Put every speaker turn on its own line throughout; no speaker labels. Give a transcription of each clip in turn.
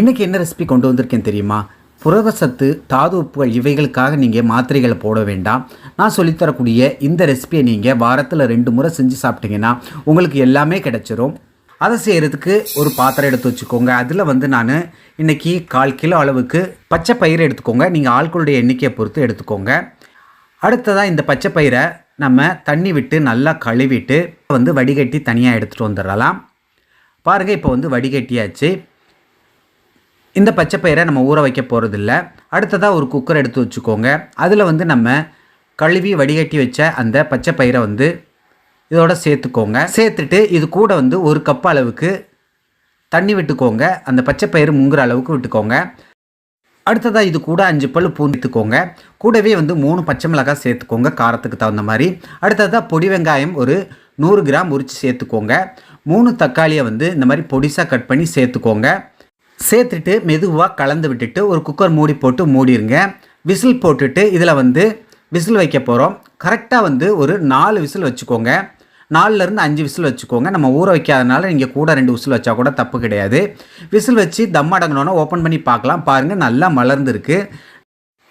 இன்றைக்கி என்ன ரெசிபி கொண்டு வந்திருக்கேன் தெரியுமா? புரதசத்து தாது உப்புகள் இவைகளுக்காக நீங்கள் மாத்திரைகளை போட வேண்டாம். நான் சொல்லித்தரக்கூடிய இந்த ரெசிபியை நீங்கள் வாரத்தில் ரெண்டு முறை செஞ்சு சாப்பிட்டீங்கன்னா உங்களுக்கு எல்லாமே கிடைச்சிரும். அதை செய்கிறதுக்கு ஒரு பாத்திரம் எடுத்து வச்சுக்கோங்க. அதில் வந்து நான் இன்றைக்கி கால் கிலோ அளவுக்கு பச்சை பயிரை எடுத்துக்கோங்க. நீங்கள் ஆட்களுடைய எண்ணிக்கையை பொறுத்து எடுத்துக்கோங்க. அடுத்ததாக இந்த பச்சை பயிரை நம்ம தண்ணி விட்டு நல்லா கழுவிட்டு வந்து வடிகட்டி தனியாக எடுத்துகிட்டு வந்துடலாம். பாருங்கள் இப்போ வந்து வடிகட்டியாச்சு. இந்த பச்சை பயிரை நம்ம ஊற வைக்க போகிறதில்ல அடுத்ததாக ஒரு குக்கர் எடுத்து வச்சுக்கோங்க. அதில் வந்து நம்ம கழுவி வடிகட்டி வச்ச அந்த பச்சை பயிரை வந்து இதோட சேர்த்துக்கோங்க. சேர்த்துட்டு இது கூட வந்து ஒரு கப் அளவுக்கு தண்ணி விட்டுக்கோங்க. அந்த பச்சை பயிறு முங்குற அளவுக்கு விட்டுக்கோங்க. அடுத்ததாக இது கூட அஞ்சு பல் பூந்துக்கோங்க கூடவே வந்து மூணு பச்சை மிளகாய் சேர்த்துக்கோங்க காரத்துக்கு தகுந்த மாதிரி. அடுத்ததாக பொடி வெங்காயம் ஒரு நூறு கிராம் உரித்து சேர்த்துக்கோங்க. மூணு தக்காளியை வந்து இந்த மாதிரி பொடிசாக கட் பண்ணி சேர்த்துக்கோங்க. சேர்த்துட்டு மெதுவாக கலந்து விட்டுட்டு ஒரு குக்கர் மூடி போட்டு மூடிடுங்க விசில் போட்டுட்டு இதில் வந்து விசில் வைக்க போகிறோம் கரெக்டாக வந்து ஒரு நாலு விசில் வச்சுக்கோங்க. நாலுலேருந்து அஞ்சு விசில் வச்சுக்கோங்க. நம்ம ஊற வைக்காதனால நீங்கள் கூட ரெண்டு விசில் வச்சா கூட தப்பு கிடையாது. விசில் வச்சு தம் அடங்கினோன்னா ஓப்பன் பண்ணி பார்க்கலாம். பாருங்கள் நல்லா மலர்ந்துருக்கு.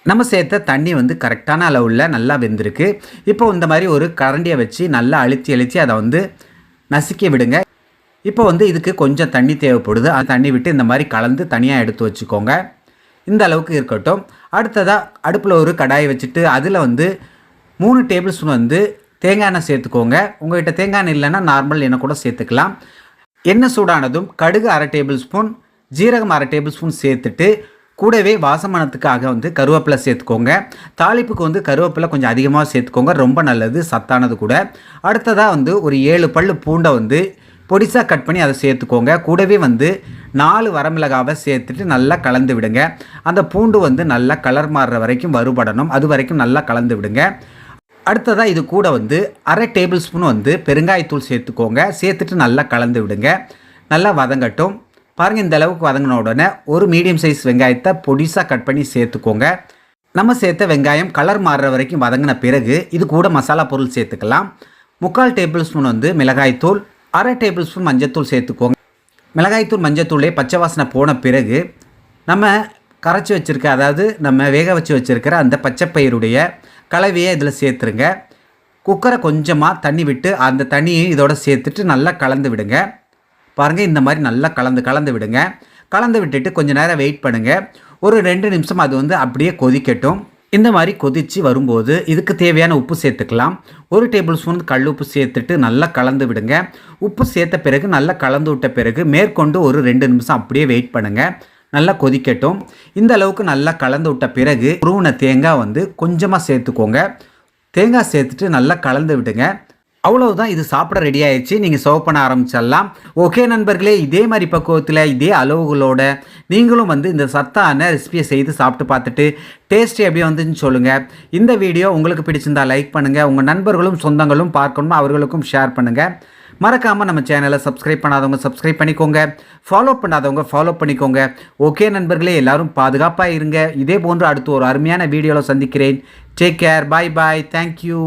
நம்ம சேர்த்த தண்ணி வந்து கரெக்டான அளவில் நல்லா வெந்திருக்கு. இப்போ இந்த மாதிரி ஒரு கரண்டியை வச்சு நல்லா அழுத்தி அழுத்தி அதை வந்து நசுக்கி விடுங்க. இப்போ வந்து இதுக்கு கொஞ்சம் தண்ணி தேவைப்படுது. அந்த தண்ணி விட்டு இந்த மாதிரி கலந்து தனியாக எடுத்து வச்சுக்கோங்க. இந்த அளவுக்கு இருக்கட்டும். அடுத்ததாக அடுப்பில் ஒரு கடாயை வச்சுட்டு அதில் வந்து மூணு டேபிள் ஸ்பூன் வந்து தேங்காய் எண்ணெய் சேர்த்துக்கோங்க. உங்கள்கிட்ட தேங்காய் எண்ணெய் இல்லைன்னா நார்மல் எண்ணெய் கூட சேர்த்துக்கலாம். எண்ணெய் சூடானதும் கடுகு அரை டேபிள் ஸ்பூன் ஜீரகம் அரை டேபிள் ஸ்பூன் சேர்த்துட்டு கூடவே வாசமானத்துக்காக வந்து கருவேப்பிலை சேர்த்துக்கோங்க. தாளிப்புக்கு வந்து கருவேப்பிலை கொஞ்சம் அதிகமாக சேர்த்துக்கோங்க. ரொம்ப நல்லது சத்தானது கூட. அடுத்ததாக வந்து ஒரு ஏழு பல் பூண்டை வந்து பொடிசாக கட் பண்ணி அதை சேர்த்துக்கோங்க. கூடவே வந்து நாலு வரமிளகாவை சேர்த்துட்டு நல்லா கலந்து விடுங்க. அந்த பூண்டு வந்து நல்லா கலர் மாறுற வரைக்கும் வறுபடணும். அது வரைக்கும் நல்லா கலந்து விடுங்க. அடுத்ததாக இது கூட வந்து அரை டேபிள் ஸ்பூன் வந்து பெருங்காயத்தூள் சேர்த்துக்கோங்க. சேர்த்துட்டு நல்லா கலந்து விடுங்க. நல்லா வதங்கட்டும். பாருங்கள் இந்த அளவுக்கு வதங்கின உடனே ஒரு மீடியம் சைஸ் வெங்காயத்தை பொடிசாக கட் பண்ணி சேர்த்துக்கோங்க. நம்ம சேர்த்த வெங்காயம் கலர் மாறுற வரைக்கும் வதங்கின பிறகு இது கூட மசாலா பொருள் சேர்த்துக்கலாம். முக்கால் டேபிள் ஸ்பூன் வந்து மிளகாய்த்தூள் அரை டேபிள் ஸ்பூன் மஞ்சத்தூள் சேர்த்துக்கோங்க. மிளகாய்த்தூள் மஞ்சத்தூளே பச்சை வாசனை போன பிறகு நம்ம கரைச்சி வச்சுருக்க அதாவது நம்ம வேக வச்சு வச்சுருக்கிற அந்த பச்சைப்பயிறுடைய கலவையை இதில் சேர்த்துருங்க. குக்கரை கொஞ்சமாக தண்ணி விட்டு அந்த தண்ணியை இதோட சேர்த்துட்டு நல்லா கலந்து விடுங்க. பாருங்கள் இந்த மாதிரி நல்லா கலந்து கலந்து விடுங்க. கலந்து விட்டுட்டு கொஞ்சம் நேரம் வெயிட் பண்ணுங்கள் ஒரு ரெண்டு நிமிஷம் அது வந்து அப்படியே கொதிக்கட்டும். இந்த மாதிரி கொதித்து வரும்போது இதுக்கு தேவையான உப்பு சேர்த்துக்கலாம். ஒரு டேபிள் ஸ்பூன் கல் உப்பு சேர்த்துட்டு நல்லா கலந்து விடுங்க. உப்பு சேர்த்த பிறகு நல்லா கலந்து விட்ட பிறகு மேற்கொண்டு ஒரு ரெண்டு நிமிஷம் அப்படியே வெயிட் பண்ணுங்கள் நல்லா கொதிக்கட்டும். இந்த அளவுக்கு நல்லா கலந்து விட்ட பிறகு உருவின தேங்காய் வந்து கொஞ்சமாக சேர்த்துக்கோங்க. தேங்காய் சேர்த்துட்டு நல்லா கலந்து விடுங்க. அவ்வளவுதான் இது சாப்பிட ரெடி ஆயிடுச்சு. நீங்கள் சர்வ் பண்ண ஆரம்பிச்சிடலாம். ஓகே நண்பர்களே இதே மாதிரி பக்குவத்தில் இதே அளவுகளோட நீங்களும் வந்து இந்த சத்தான ரெசிபியை செய்து சாப்பிட்டு பார்த்துட்டு டேஸ்ட் எப்படி வந்துன்னு சொல்லுங்கள் இந்த வீடியோ உங்களுக்கு பிடிச்சிருந்தா லைக் பண்ணுங்கள் உங்கள் நண்பர்களும் சொந்தங்களும் பார்க்கணும் அவர்களுக்கும் ஷேர் பண்ணுங்கள் மறக்காமல் நம்ம சேனலை சப்ஸ்கிரைப் பண்ணாதவங்க சப்ஸ்கிரைப் பண்ணிக்கோங்க. ஃபாலோ பண்ணாதவங்க ஃபாலோ பண்ணிக்கோங்க. ஓகே நண்பர்களே எல்லாரும் பாதுகாப்பாக இருங்க. இதே போன்று அடுத்து ஒரு அருமையான வீடியோவில் சந்திக்கிறேன். Take care bye bye thank you